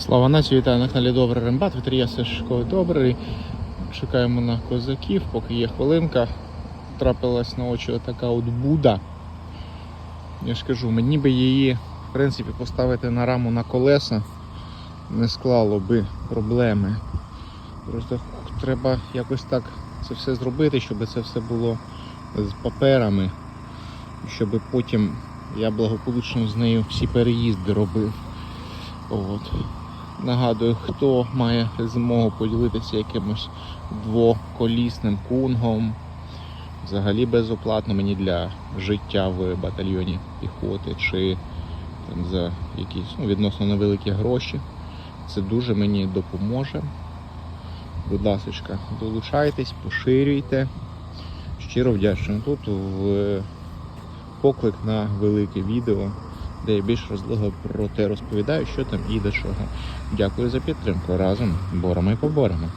Слава нації, вітаю на каналі Добрий Рембат, Вітрія Сашко Добрий. Чекаємо на козаків, поки є хвилинка. Трапилась на очі отака от буда. Я ж кажу, мені би її, в принципі, поставити на раму на колеса не склало би проблеми. Просто треба якось так це все зробити, щоб це все було з паперами, щоб потім я благополучно з нею всі переїзди робив. От. Нагадую, хто має змогу поділитися якимось двоколісним кунгом. Взагалі безоплатно мені для життя в батальйоні піхоти чи там, за якісь ну, відносно невеликі гроші. Це дуже мені допоможе. Будь ласка, долучайтесь, поширюйте. Щиро вдячний. Тут в поклик на велике відео, де я більш розлого про те розповідаю, що там і до чого. Дякую за підтримку. Разом боремо і поборемо.